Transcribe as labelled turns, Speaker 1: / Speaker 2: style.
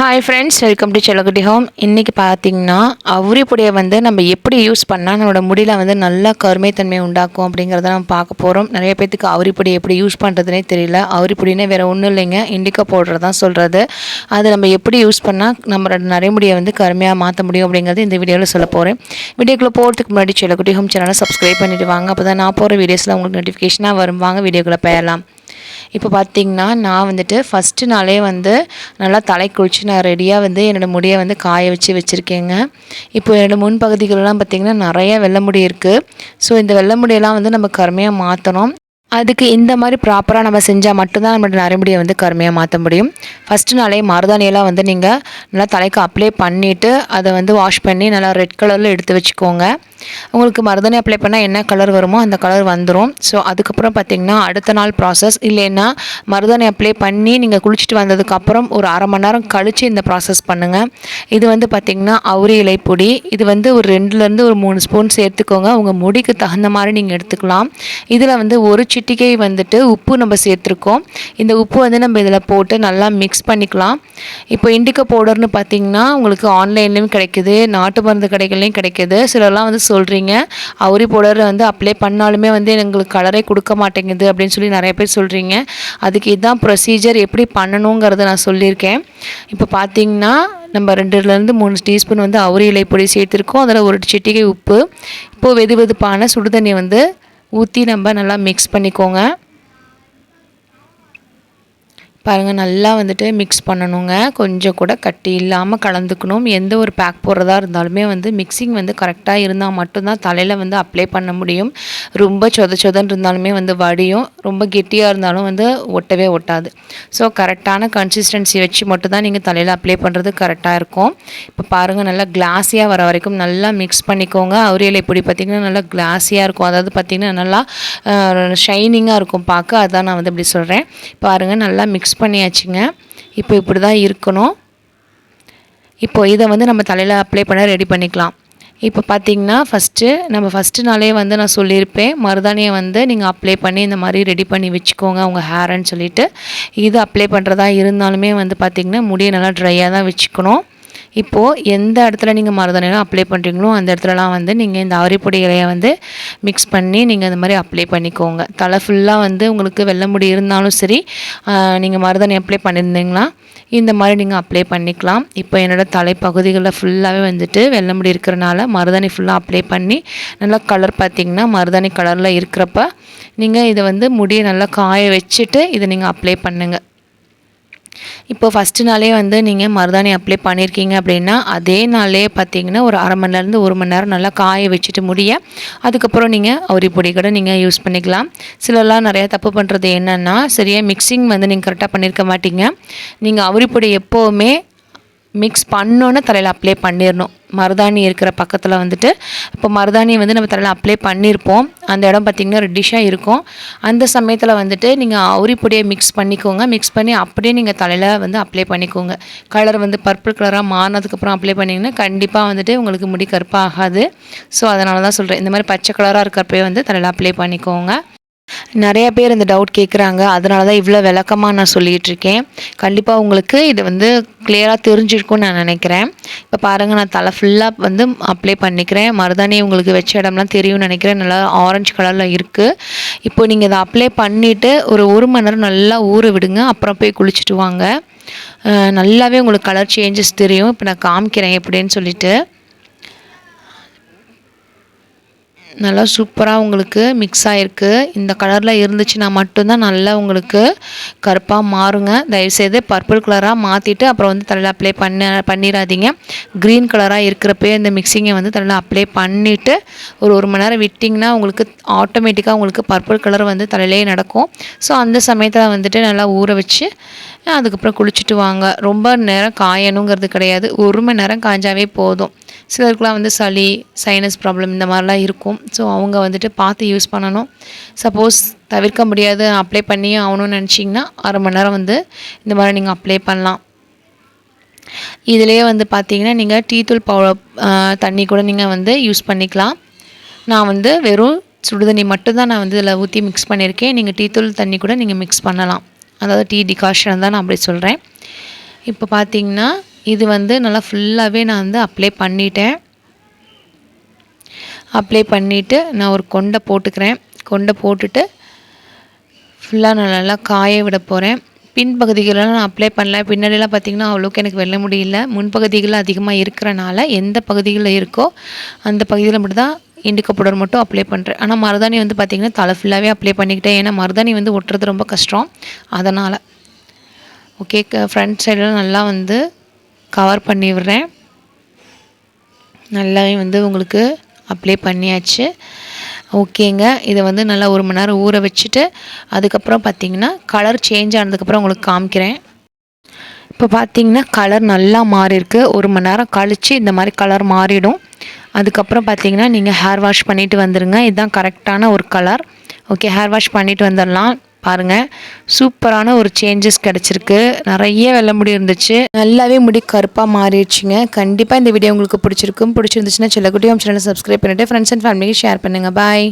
Speaker 1: Hi friends welcome to Chellakutti home இன்றைக்கி பார்த்தீங்கன்னா அவுரி வந்து நம்ம எப்படி யூஸ் பண்ணால் நம்மளோட முடியில் வந்து நல்லா கருமைத்தன்மை உண்டாக்கும் அப்படிங்கிறத நம்ம பார்க்க போகிறோம் நிறைய பேத்துக்கு அவுரிப்பொடி எப்படி யூஸ் பண்ணுறதுனே தெரியல. அவுரிப்பொடினே வேறு ஒன்றும் இல்லைங்க. இண்டிகா பவுடர் தான் சொல்கிறது அது நம்ம எப்படி யூஸ் பண்ணால் நம்மளோட நரைமுடியை வந்து கருமையாக மாற்ற முடியும் அப்படிங்கிறது இந்த வீடியோவில் சொல்ல போகிறேன் வீடியோக்குள்ளே போகிறதுக்கு முன்னாடி செல்லகுட்டி ஹோம் சேனலை சப்ஸ்கிரைப் பண்ணிவிட்டு வாங்க. அப்போ தான் நான் போகிற வீடியோஸில் உங்களுக்கு நோட்டிஃபிகேஷனாக வரும். வாங்க வீடியோக்குள்ளே போயிடலாம். இப்போ பார்த்தீங்கன்னா நான் வந்துட்டு ஃபஸ்ட்டு நாளே வந்து நல்லா தலை குளிச்சு நான் ரெடியாக வந்து என்னோடய முடியை வந்து காய வச்சு வச்சுருக்கேங்க. இப்போ என்னோடய முன்பகுதிகளெலாம் பார்த்திங்கன்னா நிறைய வெள்ளை முடி இருக்குது ஸோ இந்த வெள்ளை முடியெல்லாம் வந்து நம்ம கருமையாக மாற்றணும் அதுக்கு இந்த மாதிரி ப்ராப்பராக நம்ம செஞ்சால் மட்டும்தான் நம்மளோட நரம்படியை வந்து கருமையாக மாற்ற முடியும். ஃபஸ்ட்டு நாளே மருதாணியெல்லாம் வந்து நீங்கள் நல்லா தலைக்கு அப்ளை பண்ணிவிட்டு அதை வந்து வாஷ் பண்ணி நல்லா ரெட் கலரில் எடுத்து வச்சுக்கோங்க. உங்களுக்கு மருதாணி அப்ளை பண்ணால் என்ன கலர் வருமோ அந்த கலர் வந்துடும் ஸோ அதுக்கப்புறம் பார்த்திங்கன்னா அடுத்த நாள் ப்ராசஸ் இல்லைன்னா மருதாணி அப்ளை பண்ணி நீங்கள் குளிச்சுட்டு வந்ததுக்கப்புறம் ஒரு அரை மணி நேரம் கழித்து இந்த ப்ராசஸ் பண்ணுங்கள் இது வந்து பார்த்திங்கன்னா அவுரி இலை பொடி. இது வந்து ஒரு ரெண்டுலேருந்து ஒரு மூணு ஸ்பூன் சேர்த்துக்கோங்க. உங்கள் முடிக்கு தகுந்த மாதிரி நீங்கள் எடுத்துக்கலாம். இதில் வந்து ஒரு சிட்டிகை வந்துட்டு உப்பு நம்ம சேர்த்துருக்கோம். இந்த உப்பு வந்து நம்ம இதில் போட்டு நல்லா மிக்ஸ் பண்ணிக்கலாம். இப்போ இண்டிகா பவுடர்னு பார்த்திங்கன்னா உங்களுக்கு ஆன்லைன்லேயும் கிடைக்குது நாட்டு மருந்து கடைகள்லையும் கிடைக்குது. சிலர்லாம் வந்து சொல்கிறீங்க அவுரி பவுடர் வந்து அப்ளை பண்ணாலுமே வந்து எங்களுக்கு கலரே கொடுக்க மாட்டேங்குது அப்படின்னு சொல்லி நிறைய பேர் சொல்கிறீங்க அதுக்கு இதுதான் ப்ரொசீஜர் எப்படி பண்ணணுங்கிறத நான் சொல்லியிருக்கேன். இப்போ பார்த்தீங்கன்னா நம்ம ரெண்டுலேருந்து மூணு டீஸ்பூன் வந்து அவுரி இலை பொடி சேர்த்துருக்கோம். அதில் ஒரு சிட்டிகை உப்பு இப்போது வெது வெதுப்பான சுடுதண்ணி வந்து ஊற்றி நம்ம நல்லா மிக்ஸ் பண்ணிக்கோங்க. பாருங்கள் நல்லா வந்துட்டு மிக்ஸ் பண்ணணுங்க. கொஞ்சம் கூட கட்டி இல்லாமல் கலந்துக்கணும். எந்த ஒரு பேக் போடுறதா இருந்தாலுமே வந்து மிக்சிங் வந்து கரெக்டாக இருந்தால் மட்டும்தான் தலையில் வந்து அப்ளை பண்ண முடியும். ரொம்ப சொத சொதன்னு இருந்தாலுமே வந்து வடியும். ரொம்ப கெட்டியாக இருந்தாலும் வந்து ஒட்டவே ஒட்டாது. ஸோ கரெக்டான கன்சிஸ்டன்சி வச்சு மட்டும்தான் நீங்கள் தலையில் அப்ளை பண்ணுறது கரெக்டாக இருக்கும். இப்போ பாருங்கள் நல்லா கிளாஸியாக வர வரைக்கும் நல்லா மிக்ஸ் பண்ணிக்கோங்க. அவுரியலை இப்படி பார்த்திங்கன்னா நல்லா கிளாஸியாக இருக்கும். அதாவது பார்த்திங்கன்னா நல்லா ஷைனிங்காக இருக்கும் பார்க்க அதான் நான் வந்து இப்படி சொல்கிறேன் பாருங்கள் நல்லா மிக்ஸ் மிக்ஸ் பண்ணியாச்சுங்க. இப்போ இப்படி தான் இருக்கணும். இப்போ இதை வந்து நம்ம தலையில் அப்ளை பண்ண ரெடி பண்ணிக்கலாம். இப்போ பார்த்தீங்கன்னா ஃபஸ்ட்டு நம்ம ஃபஸ்ட்டு நாளே வந்து நான் சொல்லியிருப்பேன். மருதாணியை வந்து நீங்கள் அப்ளை பண்ணி இந்த மாதிரி ரெடி பண்ணி வச்சுக்கோங்க உங்கள் ஹேர்ன்னு சொல்லிவிட்டு இது அப்ளை பண்ணுறதா இருந்தாலுமே வந்து பார்த்திங்கன்னா முடியை நல்லா ட்ரையாக தான் வச்சுக்கணும். இப்போது எந்த இடத்துல நீங்கள் மருதாணிலாம் அப்ளை பண்ணுறீங்களோ அந்த இடத்துலலாம் வந்து நீங்கள் இந்த அவரிப்பொடி இலையை வந்து மிக்ஸ் பண்ணி நீங்கள் இந்த மாதிரி அப்ளை பண்ணிக்கோங்க. தலை ஃபுல்லாக வந்து உங்களுக்கு வெள்ளை முடி இருந்தாலும் சரி நீங்கள் மருதாணி அப்ளை பண்ணியிருந்தீங்களா இந்த மாதிரி நீங்கள் அப்ளை பண்ணிக்கலாம். இப்போ என்னோடய தலைப்பகுதிகளில் ஃபுல்லாகவே வந்துட்டு வெள்ளை முடி இருக்கிறனால மருதாணி ஃபுல்லாக அப்ளை பண்ணி நல்லா கலர் பார்த்திங்கன்னா மருதாணி கலரில் இருக்கிறப்ப நீங்கள் இதை வந்து முடியை நல்லா காய வச்சுட்டு இதை நீங்கள் அப்ளை பண்ணுங்கள் இப்போ ஃபஸ்ட்டு நாளே வந்து நீங்கள் மருதாணி அப்ளை பண்ணியிருக்கீங்க அப்படின்னா அதே நாளே பார்த்தீங்கன்னா ஒரு அரை மணி நேரம்ந்து ஒரு மணி நேரம் நல்லா காய வச்சுட்டு முடிய அதுக்கப்புறம் நீங்கள் அவரி பொடி கூட நீங்கள் யூஸ் பண்ணிக்கலாம். சிலர்லாம் நிறையா தப்பு பண்ணுறது என்னென்னா சரியாக மிக்சிங் வந்து நீங்கள் கரெக்டாக பண்ணியிருக்க மாட்டீங்க. நீங்கள் அவரி பொடி எப்போவுமே மிக்ஸ் பண்ணோன்னே தலையில் அப்ளை பண்ணிடணும் மருதாணி இருக்கிற பக்கத்தில் வந்துட்டு இப்போ மருதாணி வந்து நம்ம தலையில் அப்ளை பண்ணியிருப்போம் அந்த இடம் பார்த்திங்கன்னா ரெட்டிஷாக இருக்கும். அந்த சமயத்தில் வந்துட்டு நீங்கள் அவுரி பொடியை மிக்ஸ் பண்ணிக்கோங்க. மிக்ஸ் பண்ணி அப்படியே நீங்கள் தலையில் வந்து அப்ளை பண்ணிக்கோங்க. கலர் வந்து பர்பிள் கலராக மாறினதுக்கப்புறம் அப்ளை பண்ணிங்கன்னா கண்டிப்பாக வந்துட்டு உங்களுக்கு முடி கருப்பாக ஆகாது ஸோ அதனால தான் சொல்கிறேன் இந்த மாதிரி பச்சை கலராக இருக்கிறப்பே வந்து தலையில் அப்ளை பண்ணிக்கோங்க. நிறைய பேர் இந்த டவுட் கேட்குறாங்க அதனால தான் இவ்வளோ விளக்கமாக நான் சொல்லிகிட்ருக்கேன் கண்டிப்பாக உங்களுக்கு இது வந்து கிளியராக தெரிஞ்சிருக்கும்னு நான் நினைக்கிறேன். இப்போ பாருங்கள் நான் தலை ஃபுல்லாக வந்து அப்ளை பண்ணிக்கிறேன். மருதாணி உங்களுக்கு வச்ச இடம்லாம் தெரியும்னு நினைக்கிறேன். நல்லா ஆரஞ்சு கலரில் இருக்குது இப்போ நீங்கள் இதை அப்ளை பண்ணிவிட்டு ஒரு ஒரு மணி நேரம் நல்லா ஊற விடுங்க. அப்புறம் போய் குளிச்சுட்டு வாங்க. நல்லாவே உங்களுக்கு கலர் சேஞ்சஸ் தெரியும். இப்போ நான் காமிக்கிறேன் எப்படின்னு சொல்லிவிட்டு நல்லா சூப்பராக உங்களுக்கு மிக்ஸ் ஆகிருக்கு இந்த கலரில் இருந்துச்சுன்னா மட்டும்தான் நல்லா உங்களுக்கு கருப்பாக மாறுங்க. தயவுசெய்து பர்பிள் கலராக மாற்றிட்டு அப்புறம் வந்து தலையில் அப்ளை பண்ண பண்ணிடாதீங்க. க்ரீன் கலராக இருக்கிறப்பே இந்த மிக்சிங்கை வந்து தலையில் அப்ளை பண்ணிவிட்டு ஒரு ஒரு மணி நேரம் விட்டிங்கன்னா உங்களுக்கு ஆட்டோமேட்டிக்காக உங்களுக்கு பர்பிள் கலர் வந்து தலையிலே நடக்கும். ஸோ அந்த சமயத்தில் வந்துட்டு நல்லா ஊற வச்சு அதுக்கப்புறம் குளிச்சுட்டு வாங்க. ரொம்ப நேரம் காயணுங்கிறது கிடையாது. ஒரு மணி நேரம் காய்ஞ்சாவே போதும். சிலருக்குலாம் வந்து சளி சைனஸ் ப்ராப்ளம் இந்த மாதிரிலாம் இருக்கும். ஸோ அவங்க வந்துட்டு பார்த்து யூஸ் பண்ணணும். சப்போஸ் தவிர்க்க முடியாது அப்ளை பண்ணி ஆகணும்னு நினச்சிங்கன்னா அரை மணி நேரம் வந்து இந்த மாதிரி நீங்கள் அப்ளை பண்ணலாம். இதிலேயே வந்து பார்த்தீங்கன்னா நீங்கள் டீ தூள் பவுடர் தண்ணி கூட நீங்கள் வந்து யூஸ் பண்ணிக்கலாம். நான் வந்து வெறும் சுடுதண்ணி மட்டும்தான் நான் வந்து இதில் ஊற்றி மிக்ஸ் பண்ணியிருக்கேன். நீங்கள் டீத்தூள் தண்ணி கூட நீங்கள் மிக்ஸ் பண்ணலாம். அதாவது டீ டிகாஷன் தான் நான் அப்படி சொல்கிறேன் இப்போ பார்த்தீங்கன்னா இது வந்து நல்லா ஃபுல்லாகவே நான் வந்து அப்ளை பண்ணிட்டேன். அப்ளை பண்ணிவிட்டு நான் ஒரு கொண்டை போட்டுக்கிறேன். கொண்டை போட்டுட்டு ஃபுல்லாக நான் நல்லா காய விட போகிறேன் பின்பகுதிகளெலாம் நான் அப்ளை பண்ணல. பின்னாடிலாம் பார்த்திங்கன்னா அவ்வளோக்கு எனக்கு வெல்ல முடியல. முன்பகுதிகள் அதிகமாக இருக்கிறனால எந்த பகுதிகளில் இருக்கோ அந்த பகுதியில் மட்டும்தான் இண்டிகோ பவுடர் மட்டும் அப்ளை பண்ணுறேன் ஆனால் மருதாணி வந்து பார்த்திங்கன்னா தலை ஃபுல்லாகவே அப்ளை பண்ணிக்கிட்டேன். ஏன்னா மருதாணி வந்து ஒட்டுறது ரொம்ப கஷ்டம். அதனால். ஓகே ஃப்ரண்ட் சைடெலாம் நல்லா வந்து கவர் பண்ணி விடுறேன். நல்லாவே வந்து உங்களுக்கு அப்ளை பண்ணியாச்சு. ஓகேங்க. இதை வந்து நல்லா ஒரு மணி நேரம் ஊற வச்சுட்டு அதுக்கப்புறம் பார்த்திங்கன்னா கலர் சேஞ்ச் ஆனதுக்கப்புறம் உங்களுக்கு காமிக்கிறேன். இப்போ பார்த்தீங்கன்னா கலர் நல்லா மாறியிருக்கு ஒரு மணி நேரம் கழித்து இந்த மாதிரி கலர் மாறிடும். அதுக்கப்புறம் பார்த்தீங்கன்னா நீங்கள் ஹேர் வாஷ் பண்ணிவிட்டு வந்துடுங்க இதுதான் கரெக்டான ஒரு கலர் ஓகே ஹேர் வாஷ் பண்ணிவிட்டு வந்துடலாம். பாருங்கள் சூப்பரான ஒரு சேஞ்சஸ் கிடச்சிருக்கு. நிறைய வெள்ள முடி இருந்துச்சு. நல்லாவே முடி கருப்பாக மாறிடுச்சுங்க. கண்டிப்பாக இந்த வீடியோ உங்களுக்கு பிடிச்சிருக்கும். பிடிச்சிருந்துச்சுன்னா செல்லக்குட்டியும் சேனலை சப்ஸ்கிரைப் பண்ணிவிட்டு ஃப்ரெண்ட்ஸ் அண்ட் ஃபேமிலிக்கு ஷேர் பண்ணுங்கள் பாய்